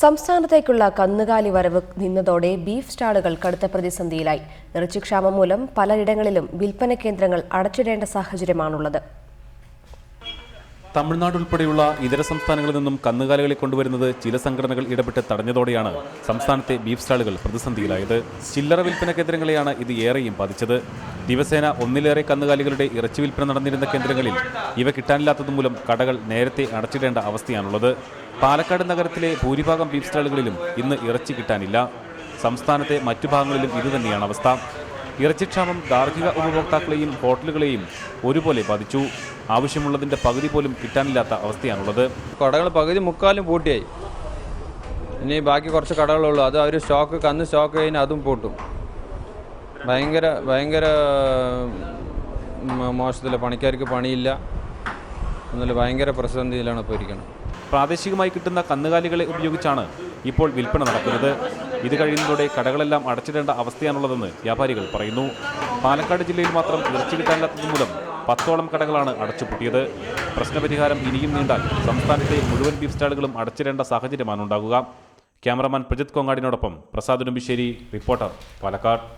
സംസ്ഥാനത്തേക്കുള്ള കന്നുകാലി വരവ് നിന്നതോടെ ബീഫ് സ്റ്റാളുകൾ കടുത്ത പ്രതിസന്ധിയിലായി. ഇറച്ചിക്ഷാമം മൂലം പലയിടങ്ങളിലും വിൽപ്പന കേന്ദ്രങ്ങൾ അടച്ചിടേണ്ട സാഹചര്യമാണുള്ളത്. തമിഴ്നാട് ഉൾപ്പെടെയുള്ള ഇതര സംസ്ഥാനങ്ങളിൽ നിന്നും കന്നുകാലികളെ കൊണ്ടുവരുന്നത് ചില സംഘടനകൾ ഇടപെട്ട് തടഞ്ഞതോടെയാണ് സംസ്ഥാനത്തെ ബീഫ് സ്റ്റാളുകൾ പ്രതിസന്ധിയിലായത്. ചില്ലറ വിൽപ്പന കേന്ദ്രങ്ങളെയാണ് ഇത് ഏറെയും ബാധിച്ചത്. ദിവസേന ഒന്നിലേറെ കന്നുകാലികളുടെ ഇറച്ചി വിൽപ്പന നടന്നിരുന്ന കേന്ദ്രങ്ങളിൽ ഇവ കിട്ടാനില്ലാത്തതുമൂലം കടകൾ നേരത്തെ അടച്ചിടേണ്ട അവസ്ഥയാണുള്ളത്. പാലക്കാട് നഗരത്തിലെ ഭൂരിഭാഗം ബീഫ് സ്റ്റാളുകളിലും ഇന്ന് ഇറച്ചി കിട്ടാനില്ല. സംസ്ഥാനത്തെ മറ്റു ഭാഗങ്ങളിലും ഇതുതന്നെയാണ് അവസ്ഥ. ഇറച്ചിക്ഷാമം ഗാർഹിക ഉപഭോക്താക്കളെയും ഹോട്ടലുകളെയും ഒരുപോലെ ബാധിച്ചു. ആവശ്യമുള്ളതിന്റെ പകുതി പോലും കിട്ടാനില്ലാത്ത അവസ്ഥയാണുള്ളത്. കടകൾ പകുതി മുക്കാലും പൂട്ടിയായി. ഇനി ബാക്കി കുറച്ച് കടകളുള്ളൂ. അത് അവർ സ്റ്റോക്ക് കന്ന് സ്റ്റോക്ക് കഴിഞ്ഞാൽ അതും പൂട്ടും. ഭയങ്കര ഭയങ്കര മോശത്തിലെ പണിക്കാർക്ക് പണിയില്ല. എന്നാൽ ഭയങ്കര പ്രതിസന്ധിയിലാണ് ഇപ്പോൾ ഇരിക്കുന്നത് പ്രാദേശികമായി കിട്ടുന്ന കന്നുകാലികളെ ഉപയോഗിച്ചാണ് ഇപ്പോൾ വിൽപ്പന നടക്കുന്നത്. ഇത് കഴിയുന്നതോടെ കടകളെല്ലാം അടച്ചിടേണ്ട അവസ്ഥയാണുള്ളതെന്ന് വ്യാപാരികൾ പറയുന്നു. പാലക്കാട് ജില്ലയിൽ മാത്രം ഇറച്ചി കിട്ടാനില്ലാത്തത് മൂലം പത്തോളം കടകളാണ് അടച്ചുപൂട്ടിയത്. പ്രശ്നപരിഹാരം ഇനിയും നീണ്ടാൽ സംസ്ഥാനത്തെ മുഴുവൻ ബീഫ് സ്റ്റാളുകളും അടച്ചിടേണ്ട സാഹചര്യമാണ് ഉണ്ടാകുക ക്യാമറമാൻ പ്രജിത് കൊങ്ങാടിനോടൊപ്പം പ്രസാദ് ഉടുമ്പിശ്ശേരി റിപ്പോർട്ടർ പാലക്കാട്.